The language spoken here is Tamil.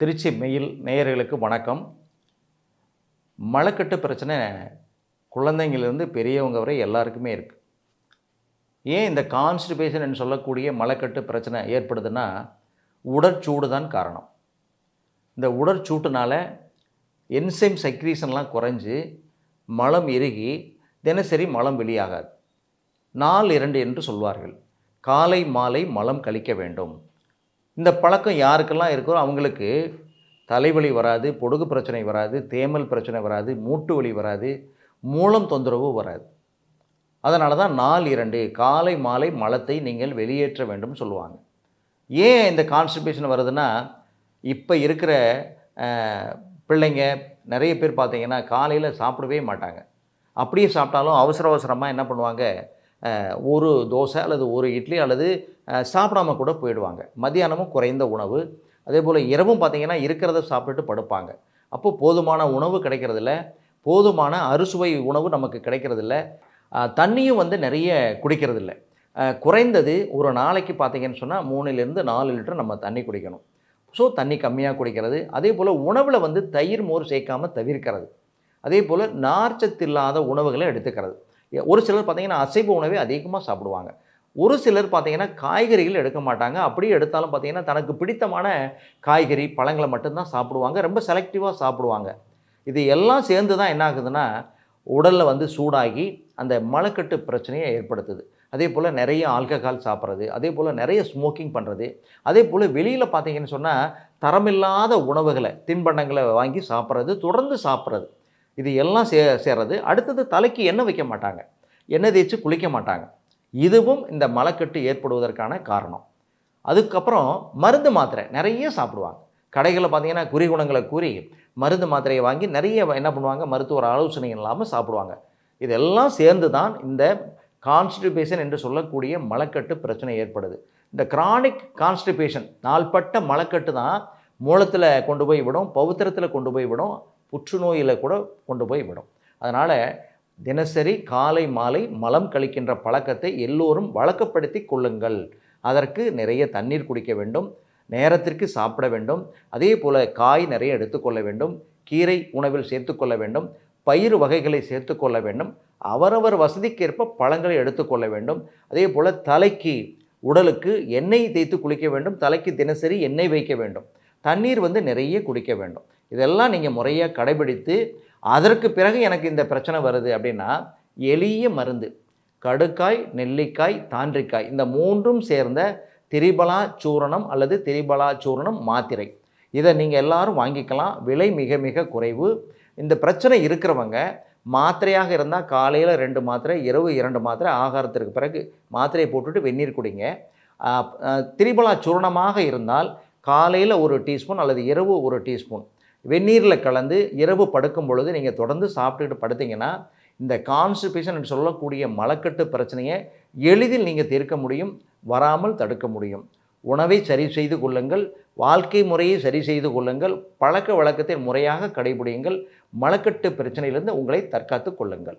திருச்சி மெயில் நேயர்களுக்கு வணக்கம். மலக்கட்டு பிரச்சனை குழந்தைங்கள்லேருந்து பெரியவங்க வரை எல்லாருக்குமே இருக்குது ஏன் இந்த கான்ஸ்டிபேஷன் என்று சொல்லக்கூடிய மலக்கட்டு பிரச்சனை ஏற்படுதுன்னா உடற்சூடு தான் காரணம். இந்த உடற்சூட்டுனால என்சைம் செக்ரீஷன்லாம் குறைஞ்சி மலம் இறுகி தினசரி மலம் வெளியாகாது. நாள் இரண்டு என்று சொல்வார்கள். காலை மாலை மலம் கழிக்க வேண்டும். இந்த பழக்கம் யாருக்கெல்லாம் இருக்கோ அவங்களுக்கு தலைவலி வராது பொடுகு பிரச்சனை வராது தேமல் பிரச்சனை வராது மூட்டு வலி வராது மூலம் தொந்தரவு வராது. அதனால தான் நாள் இரண்டு காலை மாலை மலத்தை நீங்கள் வெளியேற்ற வேண்டும் சொல்லுவாங்க. ஏன் இந்த கான்ஸ்டிபேஷன் வருதுன்னா இப்போ இருக்கிற பிள்ளைங்க நிறைய பேர் பார்த்தீங்கன்னா காலையில் சாப்பிடவே மாட்டாங்க. அப்படியே சாப்பிட்டாலும் அவசர அவசரமாக என்ன பண்ணுவாங்க? ஒரு தோசை அல்லது ஒரு இட்லி அல்லது சாப்பிடாம கூட போயிடுவாங்க. மதியானமும் குறைந்த உணவு. அதே போல் இரவும் பார்த்தீங்கன்னா இருக்கிறத சாப்பிட்டுட்டு படுப்பாங்க. அப்போ போதுமான உணவு கிடைக்கிறதில்ல. போதுமான அறுசுவை உணவு நமக்கு கிடைக்கிறதில்ல. தண்ணியும் வந்து நிறைய குடிக்கிறதில்ல. குறைந்தது ஒரு நாளைக்கு பார்த்திங்கன்னு சொன்னால் மூணுலேருந்து நாலு லிட்டர் நம்ம தண்ணி குடிக்கணும். ஸோ தண்ணி கம்மியாக குடிக்கிறது. அதே போல் உணவில் வந்து தயிர் மோர் சேர்க்காமல் தவிர்க்கிறது. அதே போல் நார்ச்சத்து இல்லாத உணவுகளை எடுத்துக்கிறது. ஒரு சிலர் பார்த்திங்கன்னா அசைவ உணவே அதிகமாக சாப்பிடுவாங்க. ஒரு சிலர் பார்த்தீங்கன்னா காய்கறிகள் எடுக்க மாட்டாங்க. அப்படியே எடுத்தாலும் பார்த்தீங்கன்னா தனக்கு பிடித்தமான காய்கறி பழங்களை மட்டும்தான் சாப்பிடுவாங்க. ரொம்ப செலக்டிவாக சாப்பிடுவாங்க. இது எல்லாம் சேர்ந்து தான் என்ன ஆகுதுன்னா உடலில் வந்து சூடாகி அந்த மலக்கட்டு பிரச்சனையை ஏற்படுத்துது. அதே போல் நிறைய ஆல்கஹால் சாப்பிட்றது அதே போல் நிறைய ஸ்மோக்கிங் பண்ணுறது அதே போல் வெளியில் பார்த்தீங்கன்னு சொன்னால் தரமில்லாத உணவுகளை தின்பண்டங்களை வாங்கி சாப்பிட்றது தொடர்ந்து சாப்பிட்றது. இது எல்லாம் சே சேர்றது. அடுத்தது தலைக்கு எண்ணெய் வைக்க மாட்டாங்க. எண்ணெய் தேய்ச்சி குளிக்க மாட்டாங்க. இதுவும் இந்த மலக்கட்டு ஏற்படுவதற்கான காரணம். அதுக்கப்புறம் மருந்து மாத்திரை நிறைய சாப்பிடுவாங்க. கடைகளில் பார்த்தீங்கன்னா குறிகுணங்களை கூறி மருந்து மாத்திரையை வாங்கி நிறைய என்ன பண்ணுவாங்க? மருத்துவர் ஆலோசனை இல்லாமல் சாப்பிடுவாங்க. இதெல்லாம் சேர்ந்து தான் இந்த கான்ஸ்டிபேஷன் என்று சொல்லக்கூடிய மலக்கட்டு பிரச்சனை ஏற்படுது. இந்த கிரானிக் கான்ஸ்டிபேஷன் நாள்பட்ட மலக்கட்டு தான் மூலத்தில் கொண்டு போய் விடும் பௌத்திரத்தில் கொண்டு போய் விடும் புற்றுநோயில் கூட கொண்டு போய் விடும். அதனால் தினசரி காலை மாலை மலம் கழிக்கின்ற பழக்கத்தை எல்லோரும் வழக்கப்படுத்தி கொள்ளுங்கள். அதற்கு நிறைய தண்ணீர் குடிக்க வேண்டும் நேரத்திற்கு சாப்பிட வேண்டும் அதே போல் காய் நிறைய எடுத்துக்கொள்ள வேண்டும் கீரை உணவில் சேர்த்துக்கொள்ள வேண்டும் பயிர் வகைகளை சேர்த்துக்கொள்ள வேண்டும் அவரவர் வசதிக்கேற்ப பழங்களை எடுத்துக்கொள்ள வேண்டும். அதே போல் தலைக்கு உடலுக்கு எண்ணெய் தேய்த்து குளிக்க வேண்டும் தலைக்கு தினசரி எண்ணெய் வைக்க வேண்டும். தண்ணீர் வந்து நிறைய குடிக்க வேண்டும். இதெல்லாம் நீங்கள் முறையாக கடைபிடித்து அதற்கு பிறகு எனக்கு இந்த பிரச்சனை வருது அப்படின்னா எளிய மருந்து கடுக்காய் நெல்லிக்காய் தாண்டிக்காய் இந்த மூன்றும் சேர்ந்த திரிபலா சூரணம் அல்லது திரிபலா சூரணம் மாத்திரை. இதை நீங்கள் எல்லாரும் வாங்கிக்கலாம். விலை மிக மிக குறைவு. இந்த பிரச்சனை இருக்கிறவங்க மாத்திரையாக இருந்தால் காலையில் ரெண்டு மாத்திரை இரவு இரண்டு மாத்திரை ஆகாரத்திற்கு பிறகு மாத்திரையை போட்டுட்டு வெந்நீர் குடிங்க. திரிபலா சூரணமாக இருந்தால் காலையில் ஒரு டீஸ்பூன் அல்லது இரவு ஒரு டீஸ்பூன் வெந்நீரில் கலந்து இரவு படுக்கும் பொழுது நீங்கள் தொடர்ந்து சாப்பிட்டுட்டு படுத்தீங்கன்னா இந்த கான்ஸ்டிபேஷன் சொல்லக்கூடிய மலக்கட்டு பிரச்சனையை எளிதில் நீங்கள் தீர்க்க முடியும் வராமல் தடுக்க முடியும். உணவை சரி செய்து கொள்ளுங்கள் வாழ்க்கை முறையை சரி செய்து கொள்ளுங்கள் பழக்க வழக்கத்தை முறையாக கடைபிடியுங்கள் மலக்கட்டு பிரச்சனையிலிருந்து உங்களை தற்காத்து கொள்ளுங்கள்.